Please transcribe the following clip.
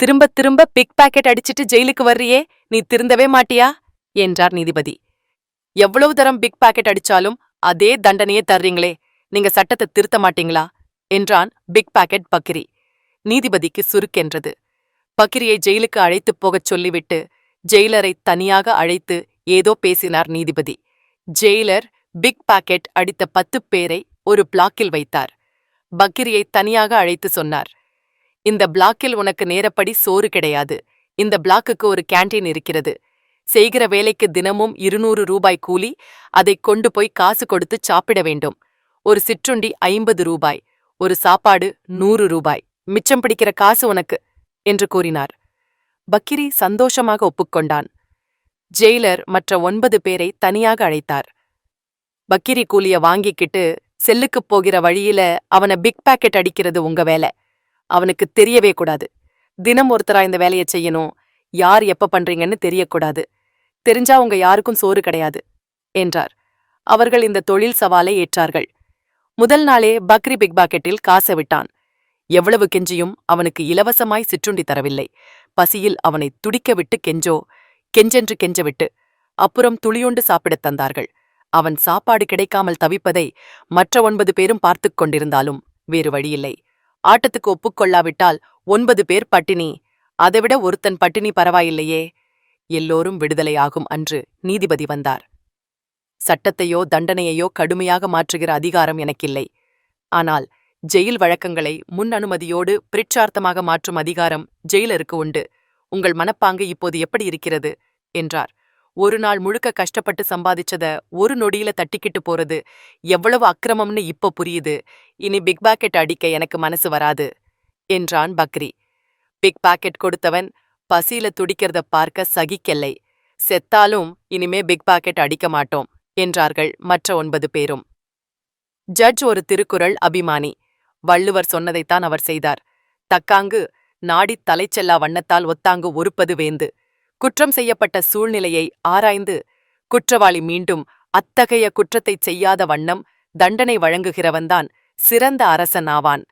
திரும்ப திரும்ப big packet அடிச்சிட்டு ஜெயிலுக்கு வர்றியே நீ திருந்தவே மாட்டியா? என்றார் நீதிபதி. எவ்வளவு தரம் பிக் பாக்கெட் அடிச்சாலும் அதே தண்டனையே தர்றீங்களே நீங்க சட்டத்தை திருத்த மாட்டீங்களா? என்றான் பிக் பாக்கெட் பக்கிரி. நீதிபதிக்கு சுருக்கென்றது. பக்கிரியை ஜெயிலுக்கு அழைத்துப் போகச் சொல்லிவிட்டு ஜெயிலரை தனியாக அழைத்து ஏதோ பேசினார் நீதிபதி. ஜெயிலர் பிக் பாக்கெட் அடித்த பத்து பேரை ஒரு பிளாக்கில் வைத்தார். பக்கிரியை தனியாக அழைத்து சொன்னார். இந்த பிளாக்கில் உனக்கு நேரப்படி சோறு கிடையாது. இந்த பிளாக்குக்கு ஒரு கேண்டீன் இருக்கிறது. செய்கிற வேலைக்கு தினமும் இருநூறு ரூபாய் கூலி அதை கொண்டு போய் காசு கொடுத்து சாப்பிட வேண்டும். ஒரு சிற்றுண்டி ஐம்பது ரூபாய் ஒரு சாப்பாடு நூறு ரூபாய். மிச்சம் பிடிக்கிற காசு உனக்கு என்று கூறினார். பக்கிரி சந்தோஷமாக ஒப்புக்கொண்டான். ஜெயிலர் மற்ற ஒன்பது பேரை தனியாக அழைத்தார். பக்கிரி கூலிய வாங்கிக்கிட்டு செல்லுக்குப் போகிற வழியில அவன பிக் பாக்கெட் அடிக்கிறது உங்க வேலை. அவனுக்கு தெரியவே கூடாது. தினம் ஒருத்தரா இந்த வேலையை செய்யணும் யார் எப்ப பண்றீங்கன்னு தெரியக்கூடாது. தெரிஞ்சா உங்க யாருக்கும் சோறு கிடையாது என்றார். அவர்கள் இந்த தொழில் சவாலை ஏற்றார்கள். முதல் நாளே பக்ரி பிக் பாக்கெட்டில் காசை விட்டான். எவ்வளவு கெஞ்சியும் அவனுக்கு இலவசமாய் சிற்றுண்டி தரவில்லை. பசியில் அவனை துடிக்க விட்டு கெஞ்சோ கெஞ்சென்று கெஞ்சவிட்டு அப்புறம் துளியுண்டு சாப்பிடத் தந்தார்கள். அவன் சாப்பாடு கிடைக்காமல் தவிப்பதை மற்ற ஒன்பது பேரும் பார்த்துக் கொண்டிருந்தாலும் வேறு வழியில்லை. ஆட்டத்துக்கு ஒப்புக்கொள்ளாவிட்டால் ஒன்பது பேர் பட்டினி. அதைவிட ஒருத்தன் பட்டினி பரவாயில்லையே. எல்லோரும் விடுதலையாகும் அன்று நீதிபதி வந்தார். சட்டத்தையோ தண்டனையையோ கடுமையாக மாற்றுகிற அதிகாரம் எனக்கில்லை. ஆனால் ஜெயில் வழக்கங்களை முன் அனுமதியோடு பிரிட்சார்த்தமாக மாற்றும் அதிகாரம் ஜெயிலருக்கு உண்டு. உங்கள் மனப்பாங்கு இப்போது எப்படி இருக்கிறது? என்றார். ஒரு நாள் முழுக்க கஷ்டப்பட்டு சம்பாதிச்சத ஒரு நொடியில தட்டிக்கிட்டு போறது எவ்வளவு அக்கிரமம்னு இப்போ புரியுது. இனி பிக் பாக்கெட் அடிக்க எனக்கு மனசு வராது என்றான் பக்ரி. பிக் பாக்கெட் கொடுத்தவன் பசியில துடிக்கிறத பார்க்க சகிக்கல்லை செத்தாலும் இனிமே பிக் பாக்கெட் அடிக்க மாட்டோம் என்றார்கள் மற்ற ஒன்பது பேரும். ஜட்ஜ் ஒரு திருக்குறள் அபிமானி. வள்ளுவர் சொன்னதைத்தான் அவர் செய்தார். தக்காங்கு நாடித் தலைச்செல்லா வண்ணத்தால் ஒத்தாங்கு ஒருப்பது வேந்து. குற்றம் செய்யப்பட்ட சூழ்நிலையை ஆராய்ந்து குற்றவாளி மீண்டும் அத்தகைய குற்றத்தைச் செய்யாத வண்ணம் தண்டனை வழங்குகிறவன்தான் சிறந்த அரசன் ஆவான்